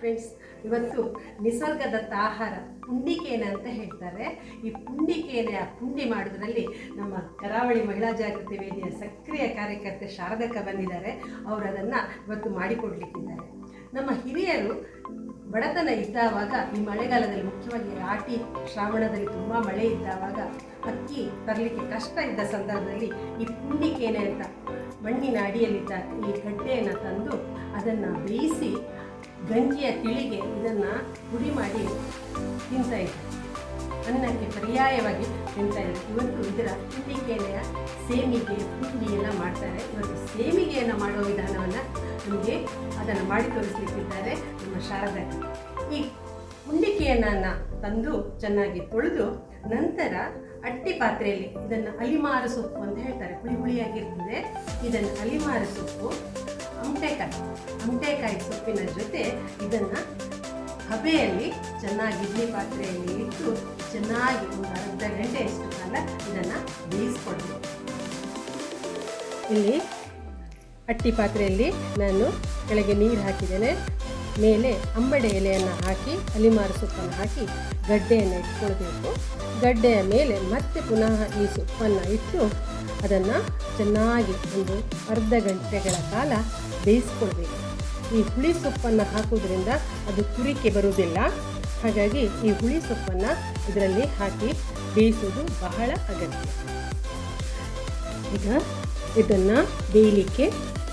Friends ಇವತ್ತು ನಿಸರ್ಗದತ್ತ ಆಹಾರ ಪುಂಡಿಕೇನೆ ಅಂತ ಹೇಳ್ತಾರೆ. ಈ ಪುಂಡಿಕೇನೆಯ ಪುಂಡಿ ಮಾಡೋದ್ರಲ್ಲಿ ನಮ್ಮ ಕರಾವಳಿ ಮಹಿಳಾ ಜಾಗೃತಿ ವೇದಿಯ ಸಕ್ರಿಯ ಕಾರ್ಯಕರ್ತೆ ಶಾರದಕ್ಕ ಬಂದಿದ್ದಾರೆ. ಅವರು ಅದನ್ನು ಇವತ್ತು ಮಾಡಿಕೊಡ್ಲಿಕ್ಕಿದ್ದಾರೆ. ನಮ್ಮ ಹಿರಿಯರು ಬಡತನ ಇದ್ದಾವಾಗ, ಈ ಮಳೆಗಾಲದಲ್ಲಿ ಮುಖ್ಯವಾಗಿ ರಾಟಿ ಶ್ರಾವಣದಲ್ಲಿ ತುಂಬ ಮಳೆ ಇದ್ದಾವಾಗ ಅಕ್ಕಿ ತರಲಿಕ್ಕೆ ಕಷ್ಟ ಇದ್ದ ಸಂದರ್ಭದಲ್ಲಿ ಈ ಪುಂಡಿಕೇನೆ ಅಂತ ಮಣ್ಣಿನ ಅಡಿಯಲ್ಲಿದ್ದ ಈ ಗಡ್ಡೆಯನ್ನು ತಂದು ಅದನ್ನು ಬೇಯಿಸಿ ಗಂಜಿಯ ತಿಳಿಗೆ ಇದನ್ನು ಪುಡಿ ಮಾಡಿ ತಿಂತಾ ಇದ್ದೆ. ಅನ್ನಕ್ಕೆ ಪರ್ಯಾಯವಾಗಿ ತಿಂತಾ ಇದ್ದೆ. ಇವತ್ತು ಇದರ ಪುಂಡಿಕೇನೆಯ ಸೇಮಿಗೆ ಪುಟ್ಟಿ ಎಲ್ಲ ಮಾಡ್ತಾರೆ. ಇವತ್ತು ಸೇಮಿಗೆಯನ್ನು ಮಾಡೋ ವಿಧಾನವನ್ನು ನಮಗೆ ಅದನ್ನು ಮಾಡಿ ತೋರಿಸಲಿಕ್ಕಿದ್ದಾರೆ ನಮ್ಮ ಶಾರದಾ ಈ ಹುಂಡಿಕೆಯನ್ನು ತಂದು ಚೆನ್ನಾಗಿ ತೊಳೆದು ನಂತರ ಅಟ್ಟಿ ಪಾತ್ರೆಯಲ್ಲಿ ಇದನ್ನು ಅಲಿಮಾರ ಸೊಪ್ಪು ಅಂತ ಹೇಳ್ತಾರೆ. ಹುಳಿ ಹುಳಿಯಾಗಿರ್ತದೆ. ಇದನ್ನು ಅಲಿಮಾರ ಸೊಪ್ಪು ಅಮಟೆಕಾಯಿ ಅಂಟೆಕಾಯಿ ಸೊಪ್ಪಿನ ಜೊತೆ ಇದನ್ನು ಹಬೆಯಲ್ಲಿ ಚೆನ್ನಾಗಿ ಇಡ್ಲಿ ಪಾತ್ರೆಯಲ್ಲಿ ಇಟ್ಟು ಚೆನ್ನಾಗಿ ಒಂದು ಅರ್ಧ ಗಂಟೆಯಷ್ಟು ಕಾಲ ಇದನ್ನು ಬೇಯಿಸ್ಕೊಡ್ಬೇಕು ಇಲ್ಲಿ ಅಟ್ಟಿ ಪಾತ್ರೆಯಲ್ಲಿ ನಾನು ಕೆಳಗೆ ನೀರು ಹಾಕಿದ್ದೇನೆ. ಮೇಲೆ ಅಂಬಡೆ ಎಲೆಯನ್ನು ಹಾಕಿ, ಅಲಿಮಾರು ಸೊಪ್ಪನ್ನು ಹಾಕಿ ಗಡ್ಡೆಯನ್ನು ಇಟ್ಕೊಳ್ಬೇಕು. ಗಡ್ಡೆಯ ಮೇಲೆ ಮತ್ತೆ ಪುನಃ ಈ ಸೊಪ್ಪನ್ನು ಇಟ್ಟು ಅದನ್ನು ಚೆನ್ನಾಗಿ ಒಂದು ಅರ್ಧ ಗಂಟೆಗಳ ಕಾಲ ಬೇಯಿಸ್ಕೊಳ್ಬೇಕು ಈ ಹುಳಿ ಸೊಪ್ಪನ್ನು ಹಾಕೋದ್ರಿಂದ ಅದು ತುರಿಕೆ ಬರುವುದಿಲ್ಲ. ಹಾಗಾಗಿ ಈ ಹುಳಿ ಸೊಪ್ಪನ್ನು ಇದರಲ್ಲಿ ಹಾಕಿ ಬೇಯಿಸೋದು ಬಹಳ ಅಗತ್ಯ. ಈಗ ಇದನ್ನು ಬೇಯಲಿಕ್ಕೆ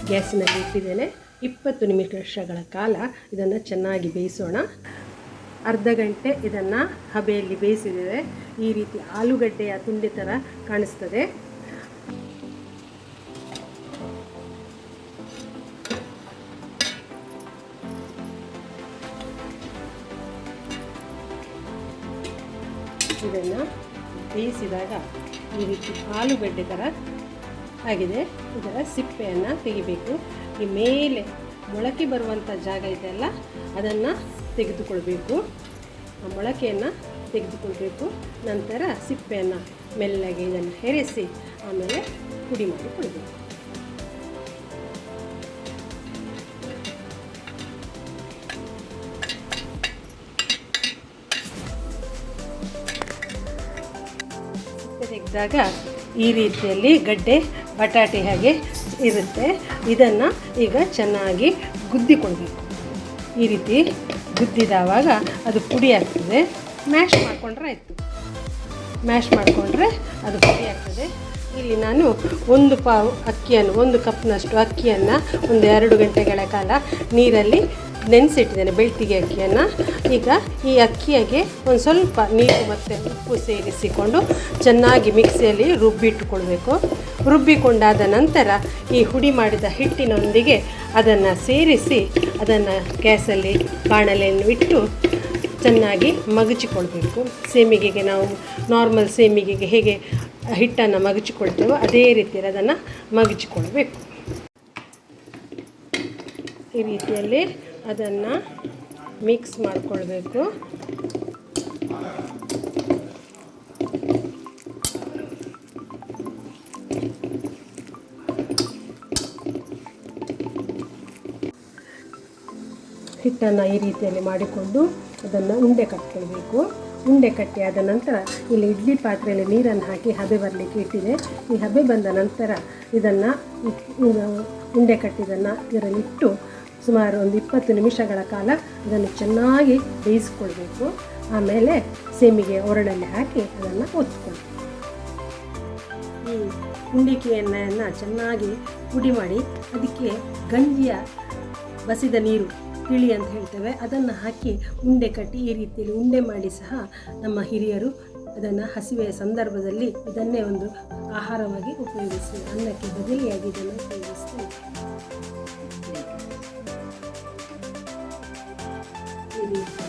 ಗ್ಯಾಸಿನಲ್ಲಿ ಇಟ್ಟಿದ್ದೇನೆ. ಇಪ್ಪತ್ತು ನಿಮಿಷಗಳ ಕಾಲ ಇದನ್ನು ಚೆನ್ನಾಗಿ ಬೇಯಿಸೋಣ. ಅರ್ಧ ಗಂಟೆ ಇದನ್ನು ಹಬೆಯಲ್ಲಿ ಬೇಯಿಸಿದ್ದೇವೆ ಈ ರೀತಿ ಆಲೂಗಡ್ಡೆಯ ತುಂಡಿ ಥರ ಕಾಣಿಸ್ತದೆ. ಇದನ್ನು ಬೇಯಿಸಿದಾಗ ಈ ರೀತಿ ಆಲೂಗಡ್ಡೆ ಥರ ಆಗಿದೆ. ಇದರ ಸಿಪ್ಪೆಯನ್ನು ತೆಗಿಬೇಕು. ಈ ಮೇಲೆ ಮೊಳಕೆ ಬರುವಂಥ ಜಾಗ ಇದೆಯಲ್ಲ ಅದನ್ನು ತೆಗೆದುಕೊಳ್ಬೇಕು. ಆ ಮೊಳಕೆಯನ್ನು ತೆಗೆದುಕೊಳ್ಬೇಕು. ನಂತರ ಸಿಪ್ಪೆಯನ್ನು ಮೆಲ್ಲಗೆ ಇದನ್ನು ಹೆರೆಸಿ, ಆಮೇಲೆ ಪುಡಿ ಮಾಡಿಕೊಳ್ಬೇಕು ತೆಗೆದಾಗ ಈ ರೀತಿಯಲ್ಲಿ ಗಡ್ಡೆ, ಬಟಾಟೆ ಹಾಗೆ ಇರುತ್ತೆ. ಇದನ್ನು ಈಗ ಚೆನ್ನಾಗಿ ಗುದ್ದಿಕೊಳ್ಬೇಕು. ಈ ರೀತಿ ಗುದ್ದಿದಾವಾಗ ಅದು ಪುಡಿ ಆಗ್ತದೆ. ಮ್ಯಾಶ್ ಮಾಡಿಕೊಂಡ್ರೆ ಆಯಿತು. ಮ್ಯಾಶ್ ಮಾಡಿಕೊಂಡ್ರೆ ಅದು ಪುಡಿ ಆಗ್ತದೆ. ಇಲ್ಲಿ ನಾನು ಒಂದು ಪಾವು ಅಕ್ಕಿಯನ್ನು, ಒಂದು ಕಪ್ನಷ್ಟು ಅಕ್ಕಿಯನ್ನು ಒಂದು ಎರಡು ಗಂಟೆಗಳ ಕಾಲ ನೀರಲ್ಲಿ ನೆನೆಸಿಟ್ಟಿದ್ದೇನೆ ಬೆಳ್ತಿಗೆ ಅಕ್ಕಿಯನ್ನು. ಈಗ ಈ ಅಕ್ಕಿಯಾಗೆ ಒಂದು ಸ್ವಲ್ಪ ನೀರು ಮತ್ತು ಉಪ್ಪು ಸೇರಿಸಿಕೊಂಡು ಚೆನ್ನಾಗಿ ಮಿಕ್ಸಿಯಲ್ಲಿ ರುಬ್ಬಿಟ್ಟುಕೊಳ್ಬೇಕು. ರುಬ್ಬಿಕೊಂಡಾದ ನಂತರ ಈ ಹುಡಿ ಮಾಡಿದ ಹಿಟ್ಟಿನೊಂದಿಗೆ ಅದನ್ನು ಸೇರಿಸಿ ಅದನ್ನು ಗ್ಯಾಸಲ್ಲಿ ಬಾಣಲೆಯನ್ನು ಇಟ್ಟು ಚೆನ್ನಾಗಿ ಮಗಚಿಕೊಳ್ಬೇಕು. ಸೇಮಿಗೆಗೆ ನಾವು ನಾರ್ಮಲ್ ಸೇಮಿಗೆಗೆ ಹೇಗೆ ಹಿಟ್ಟನ್ನು ಮಗಚಿಕೊಳ್ತೇವೋ ಅದೇ ರೀತಿಯಲ್ಲಿ ಅದನ್ನು ಮಗಚಿಕೊಳ್ಬೇಕು. ಈ ರೀತಿಯಲ್ಲಿ ಅದನ್ನು ಮಿಕ್ಸ್ ಮಾಡಿಕೊಳ್ಬೇಕು. ಹಿಟ್ಟನ್ನು ಈ ರೀತಿಯಲ್ಲಿ ಮಾಡಿಕೊಂಡು ಅದನ್ನು ಉಂಡೆ ಕಟ್ಕೊಳ್ಬೇಕು. ಉಂಡೆ ಕಟ್ಟಿ ಆದ ನಂತರ ಇಲ್ಲಿ ಇಡ್ಲಿ ಪಾತ್ರೆಯಲ್ಲಿ ನೀರನ್ನು ಹಾಕಿ ಹಬೆ ಬರಲಿಕ್ಕೆ ಇಟ್ಟಿದೆ. ಈ ಹಬೆ ಬಂದ ನಂತರ ಇದನ್ನು ಉಂಡೆ ಕಟ್ಟಿದ್ದನ್ನು ಇದರಲ್ಲಿ ಇಟ್ಟು ಸುಮಾರು ಒಂದು ಇಪ್ಪತ್ತು ನಿಮಿಷಗಳ ಕಾಲ ಅದನ್ನು ಚೆನ್ನಾಗಿ ಬೇಯಿಸ್ಕೊಳ್ಬೇಕು. ಆಮೇಲೆ ಸೇಮಿಗೆ ಒರಳಲ್ಲಿ ಹಾಕಿ ಅದನ್ನು ಒತ್ಕೊಳ್ಬೇಕು. ಈ ಹುಂಡಿಕೆಯನ್ನು ಚೆನ್ನಾಗಿ ಪುಡಿ ಮಾಡಿ ಅದಕ್ಕೆ ಗಂಜಿಯ ಬಸಿದ ನೀರು, ತಿಳಿ ಅಂತ ಹೇಳ್ತೇವೆ. ಅದನ್ನು ಹಾಕಿ ಉಂಡೆ ಕಟ್ಟಿ ಈ ರೀತಿಯಲ್ಲಿ ಉಂಡೆ ಮಾಡಿ ಸಹ ನಮ್ಮ ಹಿರಿಯರು ಅದನ್ನು ಹಸಿವೆಯ ಸಂದರ್ಭದಲ್ಲಿ ಇದನ್ನೇ ಒಂದು ಆಹಾರವಾಗಿ ಉಪಯೋಗಿಸಿ ಅನ್ನಕ್ಕೆ ಬದಲಿಯಾಗಿ ಇದನ್ನು ಉಪಯೋಗಿಸ್ತಾರೆ. Thank you.